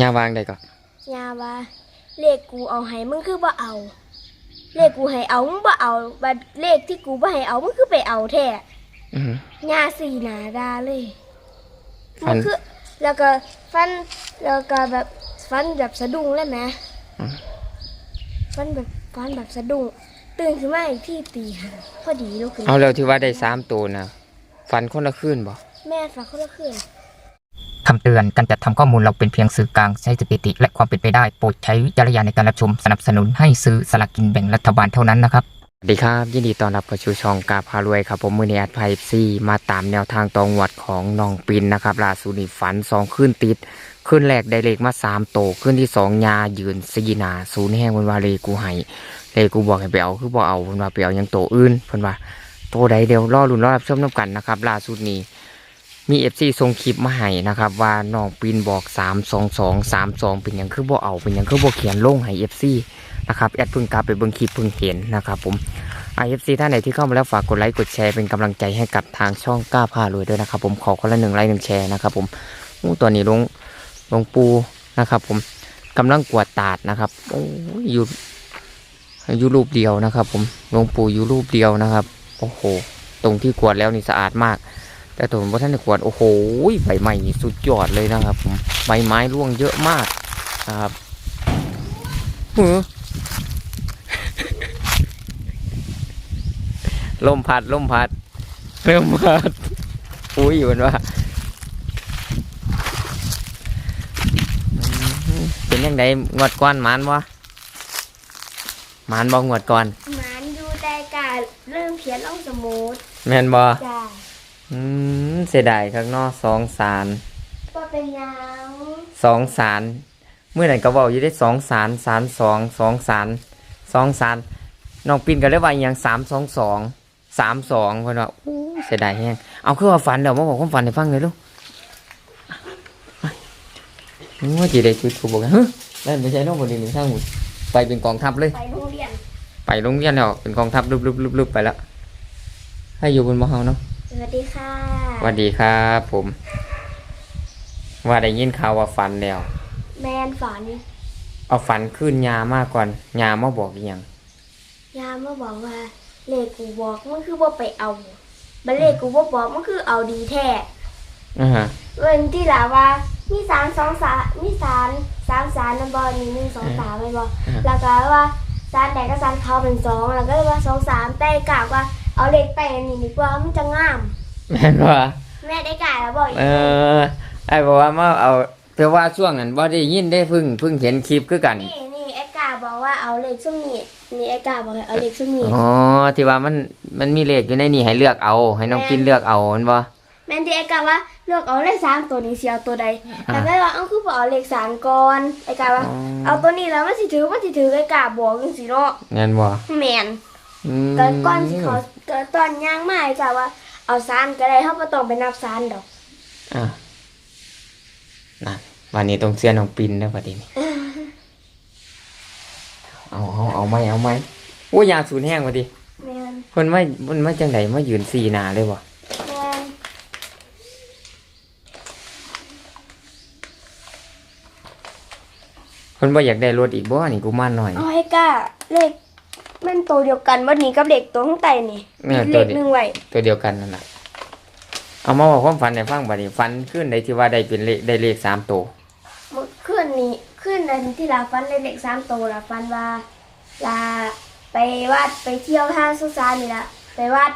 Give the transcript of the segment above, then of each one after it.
ยาวางได้ก่อนยาว่าเลขกูเอาให้มึงคือบ่เอา เลขกูให้เอามึงบ่เอาบัดเลขที่กูบ่ให้เอามึงคือไปเอาแท้อือยาสีหนาดาเลยฟัมันนคือแล้วก็ฟันแล้วก็แบบฟันแบบสะดุ้งเลยไหมอืมฟันแบบฟันแบบสะดุ้งตื่นขึ้นมาอีกที่ตีห้าพอดีลุกขึ้นเอาแล้วที่ว่าได้สามตัวนะฟันคนละคืนบ่แม่ฝากเขาละคืน คำเตือนการจัดทำข้อมูลเราเป็นเพียงสื่อกลางใช้สถิติ และความเป็นไปได้โปรดใช้วิจารณญาในการรับชมสนับสนุนให้ซื้อสลากกินแบ่งรัฐบาลเท่านั้นนะครับ สวัสดีครับ ยินดีต้อนรับเข้าสู่ช่องกาพารวยครับ ผมมือนี้แอดไพซีมาตามแนวทางตองวัดของน้องปินนะครับล่าสุดนี่ฝันสองขึ้นติด ขึ้นแรกได้เลขมาสามโตขึ้นที่สองยายืนสีนาศูนย์แห้งวันวาเลกูให้เลกูบอกให้ไปเอาคือบอกเอาเพิ่นว่าไปเอายังโตอื่นเพิ่นว่าโตวใดเดียวรอรุ่นรอรับชมน้ำกันนะครับล่าสุดนี้ มีเอฟซีส่งคลิปมาให้นะครับ ว่าน้องปินบอกสามสองสองสามสองเป็นหยังคือบ่เอาเป็นหยังคือบ่เขียนลงให้เอฟซีนะครับแอดเพิ่งกลับไปเบิ่งคลิปเพิ่งเห็นนะครับผมไอเอฟซีท่านไหนที่เข้ามาแล้วฝากกดไลค์กดแชร์เป็นกำลังใจให้กับทางช่องกล้าพารวยด้วยนะครับ ผมขอคนละหนึ่งไลค์หนึ่งแชร์นะครับ ผมอู้ตัวนี้ลงลงปูนะครับ ผมกำลังกวาดตาดนะครับโอ้ยอยู่อยู่รูปเดียวนะครับ ผมลงปูอยู่รูปเดียวนะครับ โอ้โห ตรงที่กวาดแล้วนี่สะอาดมาก แต่ตัวผมว่าท่านได้กวาดโอ้โหใบไม้นี่สุดยอดเลยนะครับผมใบไม้ร่วงเยอะมากนะครับหือลมพัดลมพัดลมพัดอุ้ยอยู่มันว่าอืมเป็นยังไงงวดก่อนหมานวะหมานบ่งวดก่อนหมานอยู่แต่กาเริ่มเขียนลงสมุดแม่นบ่จ้า อืมเสียดายข้างนอกสองสารก็เป็นหยังสองสารเมื่อไหร่ก็บอกอยู่ได้สองสารสารสองสองสารสองสารน้องปินก็เลยว่าอหย่างสามสองสองสามสองคนว่าอู้เสียดายแฮงเอาคือว่าฝันเดี๋ยวมาบอกความฝันให้ฟังเลยลูกว่าจีได้ชุดถูกบอกกันเฮ้ยนั่นไม่ใช่น้องคนนี้หนึ่งข้างหมดไปเป็นกองทัพเลย ไปโรงเรียนไปโรงเรียนแล้วเป็นกองทัพลุบลุบลุบลุบไปแล้วให้อยู่บนมอเฮาเนาะส วัสดีค่ะสวัสดีครับผม ว่าได้ยินข่าวว่าฝันแล้ว แมนฝัน เอาฝันขึ้นยามากก่อนยามาบอกอหย่างยามมาบอกว่า เลขกูบอกมันคือว่าไปเอาบัดเลขกูบ่บอกมันคือเอาดีแท้อ่าฮะเว้นที่ลาว่า มีสารสองสารมีสารสามสารนันบอนี่หนึ่งสองสามไม่บอแล้วก็ว่าสารแดงกับสารขาวเป็นสองแล้วก็เลยว่าสองสามแต่กล่าวว่า เอาเลขแปดนี่ดีกว่ามันจะงาม แม่นว่าแม่ได้กล่าวแล้วบอกอีกเออไอ้บอกว่ามาเอาแต่ว่าช่วงนั้นบ่ได้ยินได้เพึ่งเพึ่งเห็นคลิปคือกัน นี่นี่ไอ้กาบอกว่าเอาเลขสุ่มนี่นี่ไอ้กาบอกให้เอาเลขสุ่มนี่อ๋อที่ว่ามันมันมีเลขอยู่ในนี่ให้เลือกเอา ให้น้องกินเลือกเอามันบ่แม่นที่ไอ้กาว่าเลือกเอาเลขสามตัวนี้เสียเอาตัวใดอ่าแต่ไม่ว่าเอาคือบอกเอาเลขสามก่อนไอ้กาว่าอ๋อเอาตัวนี้แล้วมันสิถือมันสิถือไอ้กาบอกจังสิเนาะงั้นบ่แมนอืม ตอนก่อนสิเขาตอนตอนย่างมาไอ้กาว่า เอาซานก็ได้เฮาบ่ต้องไปนับซานดอกอะนั่นวันนี้ต้องเสียน้องปินแล้วบัดนี้เอาเอาเอาไหมเอาไหมโอ้ยยาสูญแห้งพอดีแมนเพิ่นมาเพิ่นมาจังไดมายืนสีหน้าเลยบ่แมนเพิ่นบ่อยากได้รถอีกบ่นี่กูมาหน่อยเอาไอ้กาเลข มันตัวเดียวกันวันนี้กับเลขตัวข้างใต้นี่เออเลตัวขเดีหยวนึ่งไว้ตัวเดียวกันนั่นน่ะเอามาบอกความฝันให้ฟังบัดนี้ฝันขึ้นใดที่ว่าได้เป็นเลขได้เลขสามตัวเมื่อคืนนี้คืนนั้นที่ลาฟันเลขเลขสามตัวลาฟันว่าลาไปวัดไปเที่ยวท่าสุสานนี่ละไปวัด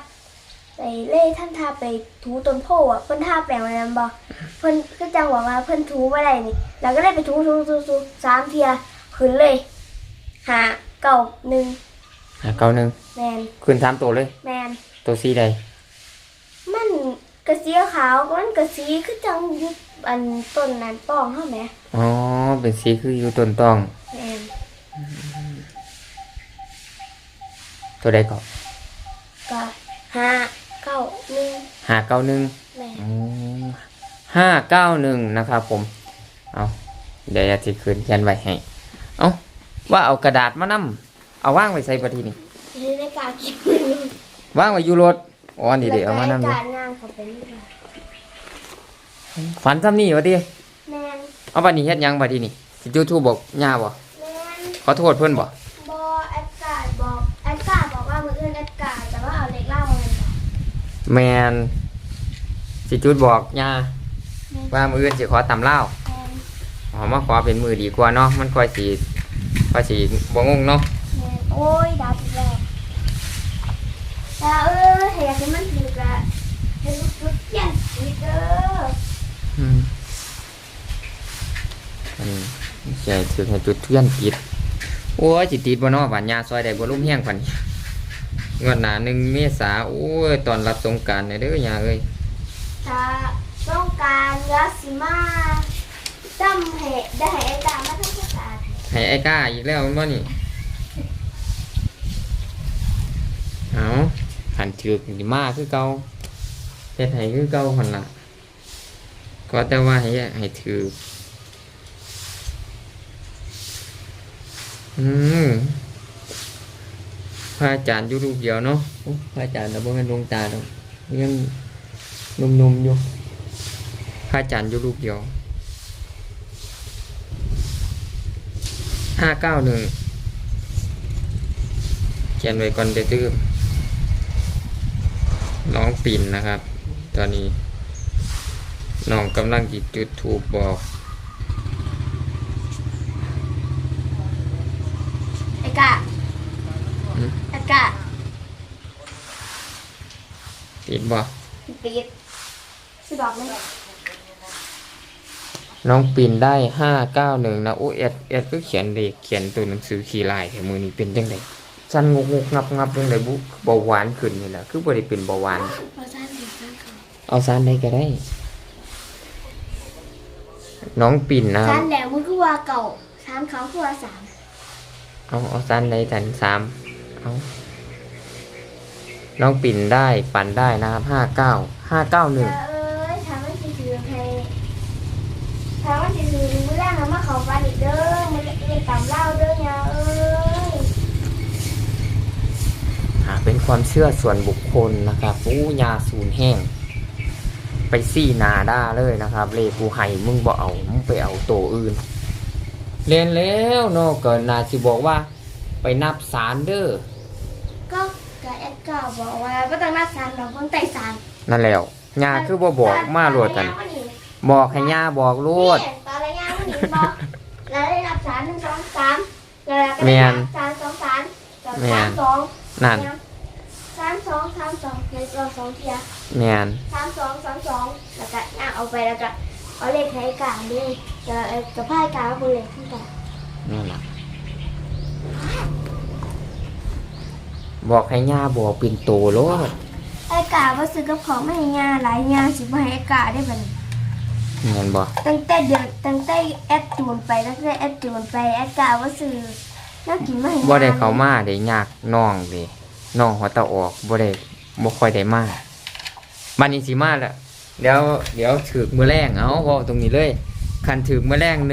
ไปเล่ท่านท่าไปถูต้นโพอะเพิ่นท่าแปลงไว้นั่นบ่เพิ่นก็จังหวะว่าเพิ่นถูบ่ได้นี่แล้วก็ได้ไปถูถูถูถูสามเทียขึ้นเลยหาเก้าหนึ่ง หาเก้าหนึ่งแมนขึ้นสามตัวเลย แมนตัวสีใดมันกระสีขาวมันกระสีคือจังอยุบอันต้นนั้นป้องเฮาแหมอ๋อเป็นสีคืออยู่ต้นตอง แมนตัวใดก็ก็หาเก้าหนึ่งหาเก้าหนึ่ง แมนห้าเก้าหนึ่งนะครับผม เอาเดี๋ยวจะสิคืนเขียนไว้ให้ เอาว่าเอากระดาษมานํ เอาว่างไว้ใส่ปฏินี่นี่ได้กล้ากินว่างไว้อยู่รถอ๋อนี่เดี๋ยวเอามานํแล้วเลยก็ได้การงานเขาไปนี่ล่ะฝันซ้ำนี่วะดิแมนเอาบัดนี้เฮ็ดหยังบัดนี้นี่สิยูทูบบอกย่าบ่แม่นขอโทษเพิ่นบ่บอแอดการ์ดบอกแอดการ์ดบอกว่ามืออื่นแอดการ์ดแต่ว่าเอาเล็กเล่ามาเลยบอกแมนสิจุดบอกย่าว่ามืออื่นสิขอตำเล่าวแม่นอ๋อมาขอเป็นมือดีกว่าเนาะมันค่อยสิค่อยสิบ่งงเนาะแม่นโอ้ยดาวอีกแล้วดาวเออเห็นมันถือกะเห็นลูกเกี้ยนอีกเด้ออืมอันนี้ใช่ถึงให้จุดเทียนติดโอ้ยสิติดบ่เนาะบาดยาซอยได้บ่ลุ่มแห้งปานนี้งวดหน้าหนึ่งเมษาโอ้ยตอนรับสงกรารเด้อยาเอ้ยถ้าต้องการยาสิมาจำเหตุได้ให้แอดการ์ดมาทำความสะอาดให้ไอ้ก้าอีกแล้วมันบ่นี่เอาหัน ถือกนี่มากคือเก่าเฮ็ดให้คือเก่าหั่นละก็แต่ว่าให้ให้ถืออืมพระอาจารย์อยู่รูปเดียวเนาะพระอาจารย์แต่บ่แม่นดวงตาดอกยังนุ่มๆอยู่พระอาจารย์อยู่รูปเดียวห้าเก้าหนึ่งเขียนไว้ก่อนเดื้อ น้องปิ่นนะครับ ตอนนี้น้องกำลังจิตจุดถูกบอกไอ้กะไอ้กะติดบอกปิดสิบอกไหมน้องปิ่นได้ห้าเก้าหนึ่งนะโอ้เอ็ดเอ็ดก็เขียนเลขเขียนตัวหนังสือขี่ลายแต่มือนี้เป็นจังได สั้นงกงกงับงับจังไดบุเบาหวานขึ้นนี่แหละคือบ่ได้เป็นเบาหวานเราสร้างเด็กสร้างเขาเอาสั้นได้ก็ได้ น้องปิ่นนะคสรัร้าบงแดงมันคือว่าเก่าสร้างเขาคือว่าสามเอาเอาสั้นได้สันสามเอาน้องปิ่นได้ปั่นได้นะครับห้าเก้าห้าเก้าหนึ่งเอ้ยทำให้ถือให้ทำให้ถือมือแรกทำมาเขาฟันอีกเด้อมันจะเรียนตามเล่าเด้อยาเอ้ย อ่าเป็น ความเชื่อส่วนบุคคลนะครับอู้ยาสูนแห้ง ไปซี่นาด้าเลยนะครับ เลกูไห้มึงบ่เอามึงไปเอาตัวอื่น เรียนแล้วเนาะก็นาสิบอกว่า ไปนับสารเด้อก็กะแอดก็บอกว่าก็ต้องนัดสารเราคนไต่สารนั่นแล้วยาคือบ่บอกมาโลดกัน บอกให้ยาบอกโลดตอนระยะวันนี้บอกแล้วได้นับสารหนึ่งสองสามแล้วก็แม่ได้นนับสารสองสารกับแม่สานมสองนั่น สามสองสามสองในตัวสองเทียแมนสามสองสามสองแล้วก็ย่างเอาไปแล้วก็เอาเลขให้กลางด้วยจะจะพ่ายกลางก็คือเลขที่กลางนั่นล่ะบอกให้ยาบอกเป็นโตโลดไอ้กาว่าซื้อกับของไม่ให้ยาหลายยาสิบ่ให้ไอ้กาได้บัดนี้แม่นบ่ตั้งแต่เดือนตั้งแต่แอดจูนไปตั้งแต่แอดจูนไปไอ้กาว่าซื้อน่ากินไม่ให้ยบ่ได้เข้ามาได้ยากน้องเด้ น้องหัวตาออกบ่ได้บ่ค่อยได้มาบัดนี้สิมาแล้วเดี๋ยวเดี๋ยวถึกมื้อแรงเอาเว้าตรงนี้เลยคันถึกมื้อแรง159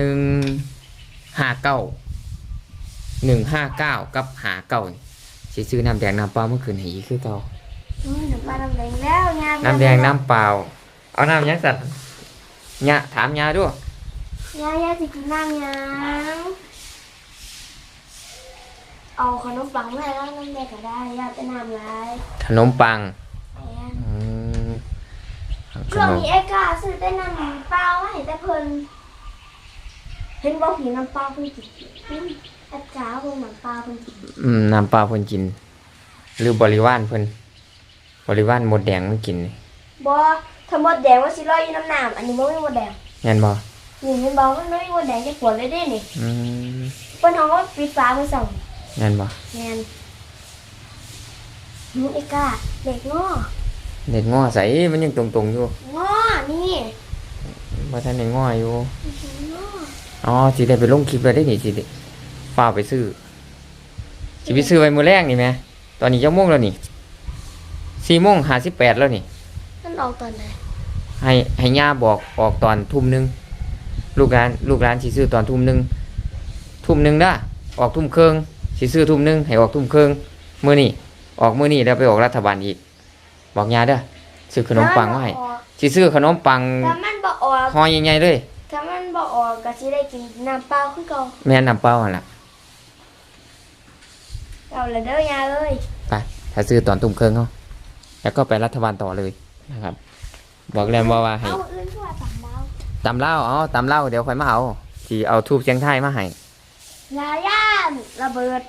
159กับ59นี่สิซื้อน้ำแดงน้ำเปล่าเมื่อคืนให้อีกคือเก่าโอ้ยน้ำปลาน้ำแดงแล้วยาน้ำแดงน้ำเปล่า เอาน้ำยังสัตว์ยะถามยาด้วยยายาสิกินน้ำยัง เอาขนมปังมาให้แล้วน้ำแดงก็ได้ยาจะน้ำลายขนมปังเนี่ยอืมขช่วงนมนี้ไอ้กาซื้อแต่น้ำเปล่ามาให้แต่เพิ่นเห็นบอกผีน้ำเปล่าเพิ่นกินอืมไอ้กาเพิ่นน้ำเปล่าเพิ่นกินอืมน้ำปลาเพิ่นกิน หรือบริวารเพิ่นบริวารหมดแดงมันกินนี่บ่ถ้าหมดแดงว่าสิลอยอยู่น้ำน้ำอันนี้บ่มีหมดแดงแม่นบ่นี่เห็นบอกมันไม่มีหมดแดงจะปวดเลยเด้นี่อืมเพิ่นเฮาก็ปิดฟ้ามื้อสอง แม่นบ่แม่นหนูไอ้กาเด็กง้อเด็ดง้อใสมันยังตรงๆอยู่ง้อนี่บ่ทันได้ง้ออยู่ง้ออ๋อสิได้ไปลงคลิปแล้วได้นี่สิได้ฟ้าวไปซื้อสิไปซื้อไว้มื้อแรกนี่แหมตอนนี้จักโมงแล้วนี่4โมง58แล้วนี่มันออกตอนไหนให้ให้ย่าบอกออกตอนทุ่มหนึ่งลูกร้านลูกร้านสิซื้อตอนทุ่มหนึ่งทุ่มหนึ่งได้ออกทุ่มครึ่ง สิซื้อทุ่มหนึ่งให้ออกทุ่มครึ่งมื้อนี้ออกมื้อนี้แล้วไปออกรัฐบาลอีก บอกย่าเด้อซื้อขนมปังมาให้ถ้ามันบ่ออกสิซื้อขนมปังถ้ามันบ่ออกห่อใหญ่ๆเลยถ้ามันบบอกออกก็สิได้กินน้ำเปล่าคือเก่าแม่นำเป้าหั่นล่ะเอาละเด้อยาเอ้ยไปถ้าซื้อตอนตุ้มเครื่องเขาแล้วก็ไปรัฐบาลต่อเลยนะครับ บอกแล้วว่าว่าให้เอาอื่นทั่วสามดาวตำเหล้าอ๋อตำเหล้าเดี๋ยวค่อยมาเอาที่เอาทูบเชียงไทยมาให้ลาย่า นระเบิด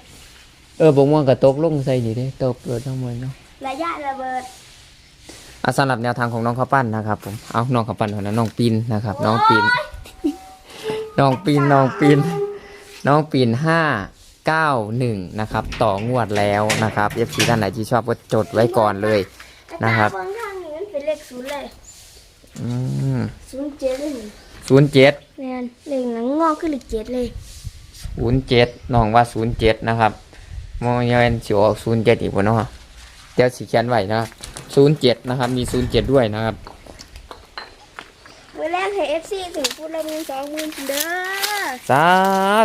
เออบงม่วงก็ตกลงใส่ดีเด้ตกเกิดทั้งหมดเนาะลาย่านระเบิดอะสำหรับแนวทางของน้องข้าวปั้นนะครับผมเอาน้องข้าวปั้นคนนั้นน้องปีนนะครับ น้องปีน น้องปีนน้องปีน น้องปีนห้าเก้าหนึ่งนะครับ ต่องวดแล้วนะครับเอฟซีท่านไหนที่ชอบก็จดไว้ก่อนเลย นะครับแต่ตาเบิ่งทางนี้มันเป็นเลขศูนย์เลยอืมศูนย์เจ็ดเลยนี่ศูนย์เจ็ดแม่นเลขหนังงอกขึ้นเลขเจ็ดเลย ศูนย์เจ็ดน้องว่าศูนย์เจ็ดนะครับมองยังเป็นสิออกศูนย์เจ็ดอีกวะเนาะเดี๋ยวสีเขียนไว้นะครับศูนย์เจ็ดนะครับมีศูนย์เจ็ดด้วยนะครับเมื่อแรกให้เอฟซีถึงพูดละหมื่นสองหมื่นเด้อสา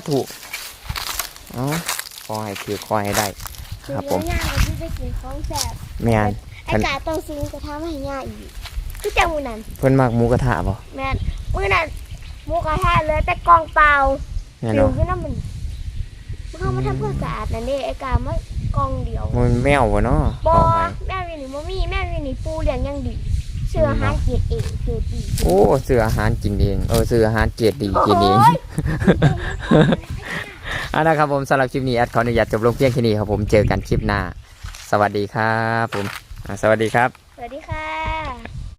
ธุเอาขอให้คือขอให้ได้ถึงครับผมย่างก็ที่ได้กินของแสบแม่นไอ้กาต้องซื้อกระทะมาให้ย่าอีกคือจังมือนั้นเพิ่นมักหมูกระทะบ่แม่นมือนั้นหมูกระทะเหลือแต่กล่องเปล่า แม่นเดี๋ยวเนาะขึ้นน้ำมันมันเข้ามาทำความสะอาดนั่นเด้ไอ้กาไม่กล่องเดียวมันแมวบ่เนาะบขออให้แม่วินี่บ่มีแม่วินี่ปูเลี้ยงอยังดีเชื่อหาเกียรติเองเกียรติดีโอ้ซื้ออาหารกินเองเออซื้ออาหารเกรดดีกินเองโอ้ยเอันนะครับผมสำหรับคลิปนี้แอดขออนุญาตจบลงเพียงแค่นี้ครับผมเจอกันคลิปหน้า สวัสดีครับผมอ่าสวัสดีครับ สวัสดีค่ะ